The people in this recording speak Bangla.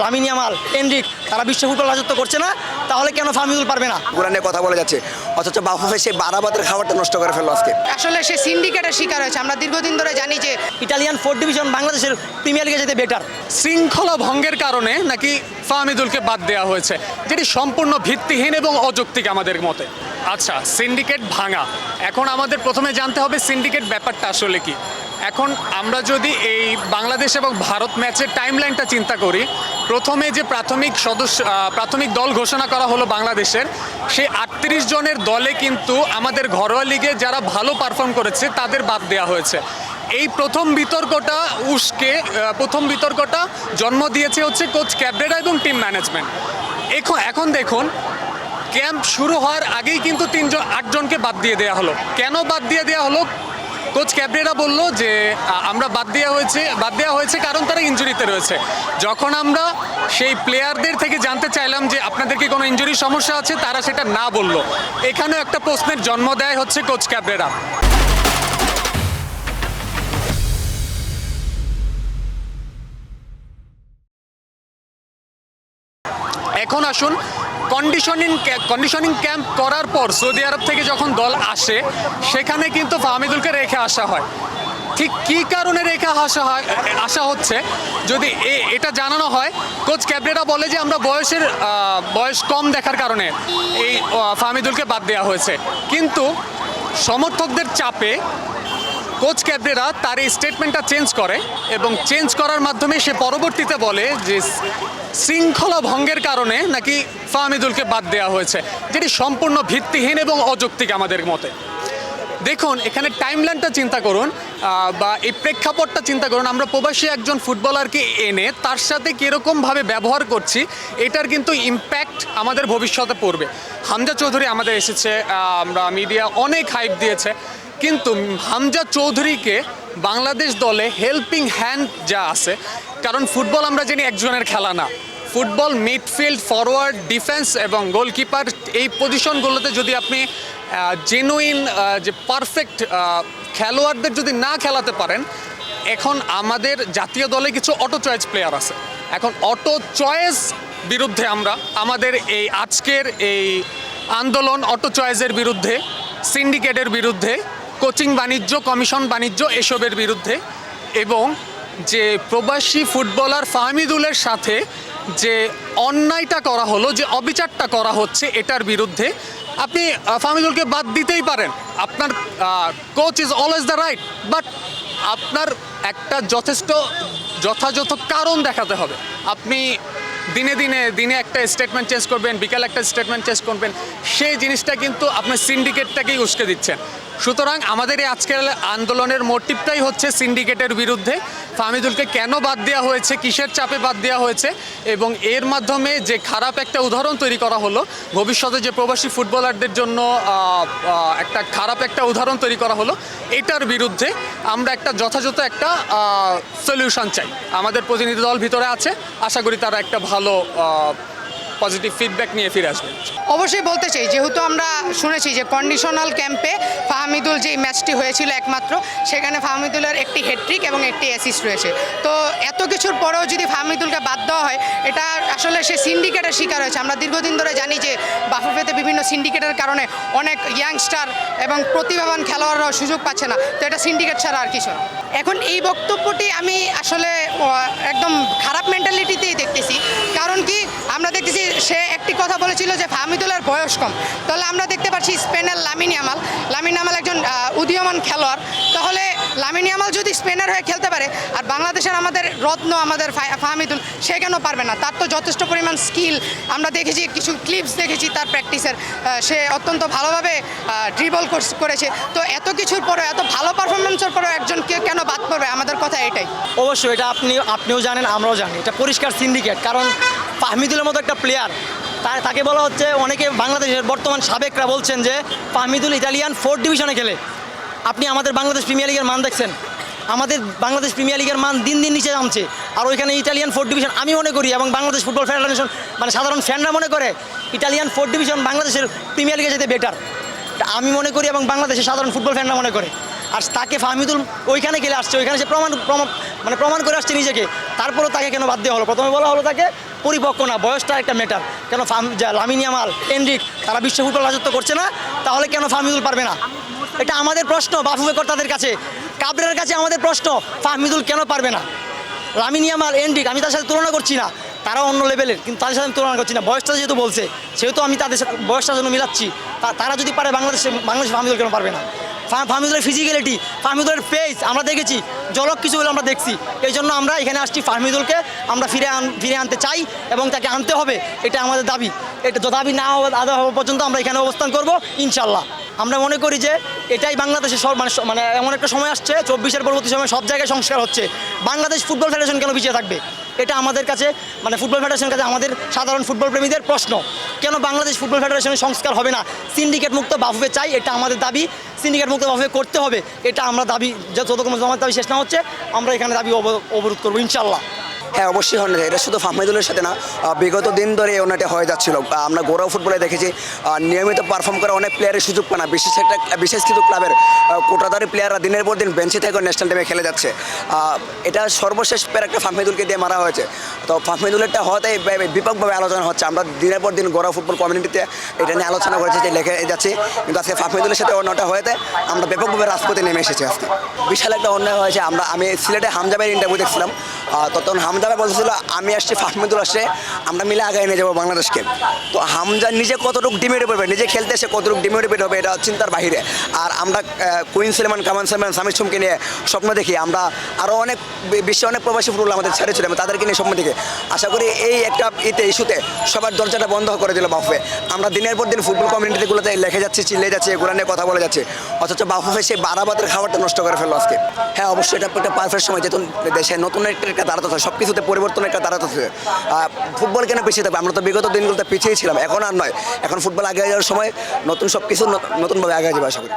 Lamine Yamal Enrique. তারা বিশ্ব ফুটবল রাজত্ব করছে না তাহলে কেন ফাহমিদুল পারবে না? কোরআনে কথা বলা যাচ্ছে। অথচ বাফুফে সেই বারাবাতের খাবারটা নষ্ট করে ফেলল আজকে। আসলে সে সিন্ডিকেটের শিকার হয়েছে। আমরা দীর্ঘদিন ধরে জানি যে ইটালিয়ান ফোর্থ ডিভিশন বাংলাদেশের প্রিমিয়ার লিগে যেতে বেটার শৃঙ্খলা ভঙ্গের কারণে নাকি ফাহমিদুলকে বাদ দেওয়া হয়েছে যেটি সম্পূর্ণ ভিত্তিহীন এবং অযৌক্তিক আমাদের মতে। আচ্ছা সিন্ডিকেট ভাঙা। এখন আমাদের প্রথমে জানতে হবে সিন্ডিকেট ব্যাপারটা আসলে কি। এখন আমরা যদি এই বাংলাদেশ এবং ভারত ম্যাচের টাইমলাইনটা চিন্তা করি, প্রথমে যে প্রাথমিক সদস্য প্রাথমিক দল ঘোষণা করা হলো বাংলাদেশের, সেই আটত্রিশ জনের দলে কিন্তু আমাদের ঘরোয়া লিগে যারা ভালো পারফর্ম করেছে, তাদের বাদ দেওয়া হয়েছে। এই প্রথম বিতর্কটা উস্কে প্রথম বিতর্কটা জন্ম দিয়েছে হচ্ছে কোচ ক্যাবরেরা এবং টিম ম্যানেজমেন্ট এখন এখন দেখুন ক্যাম্প শুরু হওয়ার আগেই কিন্তু তিনজন, আটজনকে বাদ দিয়ে দেওয়া হলো। কেন বাদ দিয়ে দেওয়া হলো? কোচ ক্যাবরেরা বলল যে আমরা বাদ দেওয়া হয়েছে, বাদ দেওয়া হয়েছে কারণ তারা ইঞ্জুরিতে রয়েছে। যখন আমরা সেই প্লেয়ারদের থেকে জানতে চাইলাম যে আপনাদের কি কোনো ইঞ্জুরির সমস্যা আছে, তারা সেটা না বলল। এখানেও একটা প্রশ্নের জন্ম দেয় হচ্ছে কোচ ক্যাবরেরা। এখন আসুন কন্ডিশনিং কন্ডিশনিং ক্যাম্প করার পর সৌদি আরব থেকে যখন দল আসে, সেখানে কিন্তু ফাহমিদুলকে রেখে আসা হয়। ঠিক কী কারণে রেখে আসা হয়, আসা হচ্ছে, যদি এটা জানানো হয়, কোচ ক্যাবরেরা বলে যে আমরা বয়সের বয়স কম দেখার কারণে এই ফাহমিদুলকে বাদ দেওয়া হয়েছে। কিন্তু সমর্থকদের চাপে কোচ ক্যাবরেরা তার এই স্টেটমেন্টটা চেঞ্জ করে এবং চেঞ্জ করার মাধ্যমে সে পরবর্তীতে বলে যে শৃঙ্খলা ভঙ্গের কারণে নাকি ফাহমিদুলকে বাদ দেওয়া হয়েছে, যেটি সম্পূর্ণ ভিত্তিহীন এবং অযৌক্তিক আমাদের মতে। দেখুন, এখানে টাইমলাইনটা চিন্তা করুন বা এই প্রেক্ষাপটটা চিন্তা করুন। আমরা প্রবাসী একজন ফুটবলারকে এনে তার সাথে কীরকমভাবে ব্যবহার করছি, এটার কিন্তু ইম্প্যাক্ট আমাদের ভবিষ্যতে পড়বে। হামজা চৌধুরী আমাদের এসেছে আমরা মিডিয়া অনেক হাইপ দিয়েছে। কিন্তু হামজা চৌধুরীকে বাংলাদেশ দলে হেল্পিং হ্যান্ড যা আছে, কারণ ফুটবল আমরা জানি একজনের খেলা না। ফুটবল মিডফিল্ড ফরওয়ার্ড ডিফেন্স এবং গোলকিপার এই পজিশনগুলোতে যদি আপনি জেনুইন যে পারফেক্ট খেলোয়াড়দের যদি না খেলাতে পারেন, এখন আমাদের জাতীয় দলে কিছু অটো চয়েস প্লেয়ার আছে। এখন অটো চয়েস বিরুদ্ধে আমরা, আমাদের এই আজকের এই আন্দোলন অটো চয়েসের বিরুদ্ধে সিন্ডিকেটের বিরুদ্ধে কোচিং বাণিজ্য, কমিশন বাণিজ্য এসবের বিরুদ্ধে এবং যে প্রবাসী ফুটবলার ফাহমিদুলের সাথে যে অন্যায়টা করা হলো, যে অবিচারটা করা হচ্ছে এটার বিরুদ্ধে, আপনি ফাহমিদুলকে বাদ দিতেই পারেন। আপনার coach is always the right but আপনার একটা যথেষ্ট, যথাযথ কারণ দেখাতে হবে। আপনি দিনে দিনে দিনে একটা স্টেটমেন্ট চেঞ্জ করবেন, বিকালে একটা স্টেটমেন্ট চেঞ্জ করবেন, সেই জিনিসটা কিন্তু আপনার সিন্ডিকেটটাকেই উস্কে দিচ্ছেন। সুতরাং আমাদের এই আজকের আন্দোলনের মোটিভটাই হচ্ছে সিন্ডিকেটের বিরুদ্ধে। ফাহমিদুলকে কেন বাদ দেওয়া হয়েছে, কিসের চাপে বাদ দেওয়া হয়েছে, এবং এর মাধ্যমে যে খারাপ একটা উদাহরণ তৈরি করা হলো, ভবিষ্যতে যে প্রবাসী ফুটবলারদের জন্য একটা খারাপ একটা উদাহরণ তৈরি করা হলো, এটার বিরুদ্ধে আমরা একটা যথাযথ একটা সলিউশন চাই। আমাদের প্রতিনিধি দল ভিতরে আছে, আশা করি তারা একটা ভালো পজিটিভ ফিডব্যাক নিয়ে ফিরে আসবে। অবশ্যই বলতে চাই, যেহেতু আমরা শুনেছি যে কন্ডিশনাল ক্যাম্পে ফাহমিদুল যে ম্যাচটি হয়েছিল একমাত্র, সেখানে ফাহমিদুলের একটি হেডট্রিক এবং একটি অ্যাসিস্ট রয়েছে। তো এত কিছুর পরেও যদি ফাহমিদুলকে বাদ দেওয়া হয়, এটা আসলে সে সিন্ডিকেটের শিকার হয়েছে। আমরা দীর্ঘদিন ধরে জানি যে বাফুফেতে বিভিন্ন সিন্ডিকেটের কারণে অনেক ইয়াংস্টার এবং প্রতিভাবান খেলোয়াড়রাও সুযোগ পাচ্ছে না। তো এটা সিন্ডিকেট ছাড়া আর কিছু না। এখন এই বক্তব্যটি আমি আসলে একদম খারাপ মেন্টালিটিতেই দেখতেছি। কারণ কি, আমরা দেখতেছি সে একটি কথা বলেছিল যে ফাহমিদুলের বয়স কম। তাহলে আমরা দেখতে পাচ্ছি স্পেনের লামিন লামিনিয়ামাল লামিন ইয়ামাল একজন উদীয়মান খেলোয়াড়। তাহলে লামিন ইয়ামাল যদি স্পেনের হয়ে খেলতে পারে, আর বাংলাদেশের আমাদের রত্ন, আমাদের ফাহমিদুল, সে কেন পারবে না? তার তো যথেষ্ট পরিমাণ স্কিল আমরা দেখেছি, কিছু ক্লিপস দেখেছি তার প্র্যাকটিসের সে অত্যন্ত ভালোভাবে ড্রিবল করেছে। তো এত কিছুর পরে এত ভালো পারফরমেন্সের পরেও একজনকে কেন বাদ পড়বে? আমাদের কথা এটাই। অবশ্যই, এটা আপনি, আপনিও জানেন, আমরাও জানি। এটা পরিষ্কার সিন্ডিকেট কারণ ফাহমিদুলের মতো একটা প্লেয়ার তার, তাকে বলা হচ্ছে, অনেকে বাংলাদেশের বর্তমান সাবেকরা বলছেন যে, ফাহমিদুল ইটালিয়ান ফোর্থ ডিভিশনে খেলে। আপনি আমাদের বাংলাদেশ প্রিমিয়ার লিগের মান দেখছেন। আমাদের বাংলাদেশ প্রিমিয়ার লিগের মান দিন দিন নিচে নামছে। আর ওইখানে ইটালিয়ান ফোর্থ ডিভিশন আমি মনে করি এবং বাংলাদেশ ফুটবল ফেডারেশন মানে সাধারণ ফ্যানরা মনে করে ইটালিয়ান ফোর্থ ডিভিশন বাংলাদেশের প্রিমিয়ার লিগে যেতে বেটার আমি মনে করি এবং বাংলাদেশের সাধারণ ফুটবল ফ্যানরা মনে করে। আর তাকে ফাহমিদুল ওইখানে খেলে আসছে, ওইখানে সে প্রমাণ মানে প্রমাণ করে আসছে নিজেকে। তারপরেও তাকে কেন বাদ দেওয়া হলো? প্রথমে বলা হলো তাকে পরিপক্ক না, বয়সটা একটা ম্যাটার কেন ফার্ম যা লামিনিয়া মাল এন্ড্রিক তারা বিশ্ব ফুটবল রাজত্ব করছে না, তাহলে কেন ফাহমিদুল পারবে না? এটা আমাদের প্রশ্ন বাফুবে কর্তাদের কাছে। কাবরের কাছে আমাদের প্রশ্ন, ফাহমিদুল কেন পারবে না? লামিনিয়া মাল এন্ড্রিক আমি তার সাথে তুলনা করছি না। তারা অন্য লেভেলের, কিন্তু তাদের সাথে আমি তুলনা করছি না। বয়সটা যেহেতু বলছে, সেহেতু আমি তাদের সাথে বয়সটার জন্য মিলাচ্ছি তারা যদি পারে বাংলাদেশে, বাংলাদেশ ফাহমিদুল কেন পারবে না? ফাহমিদুলের ফিজিক্যালিটি ফাহমিদুলের ফেস আমরা দেখেছি, জলক কিছু হলে আমরা দেখছি। এই জন্য আমরা এখানে আসছি ফাহমিদুলকে, আমরা ফিরে আন ফিরে আনতে চাই এবং তাকে আনতে হবে, এটা আমাদের দাবি। এটা দাবি না হওয়া, আদা হওয়া পর্যন্ত আমরা এখানে অবস্থান করব ইনশাল্লাহ আমরা মনে করি যে এটাই বাংলাদেশের সব মানে মানে এমন একটা সময় আসছে, চব্বিশের পরবর্তী সময় সব জায়গায় সংস্কার হচ্ছে। বাংলাদেশ ফুটবল ফেডারেশন কেন পিছিয়ে থাকবে? এটা আমাদের কাছে মানে ফুটবল ফেডারেশনের কাছে আমাদের সাধারণ ফুটবল প্রেমীদের প্রশ্ন। কেন বাংলাদেশ ফুটবল ফেডারেশনের সংস্কার হবে না? সিন্ডিকেট মুক্ত বাফুফে চাই, এটা আমাদের দাবি। সিন্ডিকেট মুক্ত বাফুফে করতে হবে, এটা আমরা দাবি যত- যতক্ষণ আমার দাবি শেষ না হচ্ছে, আমরা এখানে দাবি অব- অবরোধ করব ইনশাল্লাহ হ্যাঁ অবশ্যই হয় না। এটা শুধু ফাহমিদুলের সাথে না বিগত দিন ধরে এই অন্যটা হয়ে যাচ্ছিল। আমরা গৌরব ফুটবলে দেখেছি নিয়মিত পারফর্ম করে অনেক প্লেয়ারের সুযোগ পায় না। বিশেষ একটা বিশেষ কিছু ক্লাবের কোটাদারি প্লেয়াররা দিনের পর দিন বেঞ্চে থেকে ন্যাশনাল টিমে খেলে যাচ্ছে। এটা সর্বশেষ প্লেয়ার একটা ফাহমিদুলকে দিয়ে মারা হয়েছে। তো ফাহমিদুলেরটা হতে ব্যাপকভাবে আলোচনা হচ্ছে। আমরা দিনের পর দিন গৌরব ফুটবল কমিউনিটিতে এটা নিয়ে আলোচনা করেছি যে লেখে যাচ্ছি। কিন্তু আজকে ফাহমিদুলের সাথে অন্যটা হয়েছে আমরা ব্যাপকভাবে রাজপথে নেমে এসেছি আজকে। বিশাল একটা অন্যায় হয়েছে। আমরা আমি সিলেটে হামজাবের ইন্টারভিউ দেখছিলাম। আহ, তো হামজাবে বলছিল, আমি আসছি ফাহমিদুল আসছে, আমরা মিলে আগায় নিয়ে যাব বাংলাদেশকে। তো হামজা নিজে কতটুকু ডিমোটিভেট হবে নিজে খেলতে এসে কতটুকু ডিমোটিভেট হবে, এটা চিন্তার বাইরে আর আমরা কুইন সুলেমান, কামান সুলেমান, সামির সুমকে নিয়ে স্বপ্ন দেখি। আমরা আরও অনেক বিশ্বে অনেক প্রবাসী ফুটবল আমাদের ছেড়ে ছিল তাদেরকে নিয়ে স্বপ্ন দেখি। আশা করি এই একটা ইতে, ইস্যুতে সবার দরজাটা বন্ধ করে দিল বাফুফে। আমরা দিনের পর দিন ফুটবল কমিউনিটিগুলোতে লিখে যাচ্ছি চিল্লে যাচ্ছি, এগুলো নিয়ে কথা বলে যাচ্ছে। অথচ বাফুফে সেই বারাবাদের খাবারটা নষ্ট করে ফেলল আজকে। হ্যাঁ অবশ্যই এটা একটা পারফেক্ট সময়, যেহেতু দেশে নতুন একটা দাঁড়াতে হবে সব কিছুতে পরিবর্তন একটা দাঁড়াতে হবে ফুটবল কেন পিছিয়ে থাকবে? আমরা তো বিগত দিনগুলোতে পিছিয়ে ছিলাম। এখন আর নয়। এখন ফুটবল আগে যাওয়ার সময় নতুন সব কিছু নতুনভাবে আগে যাবে, আশা করি।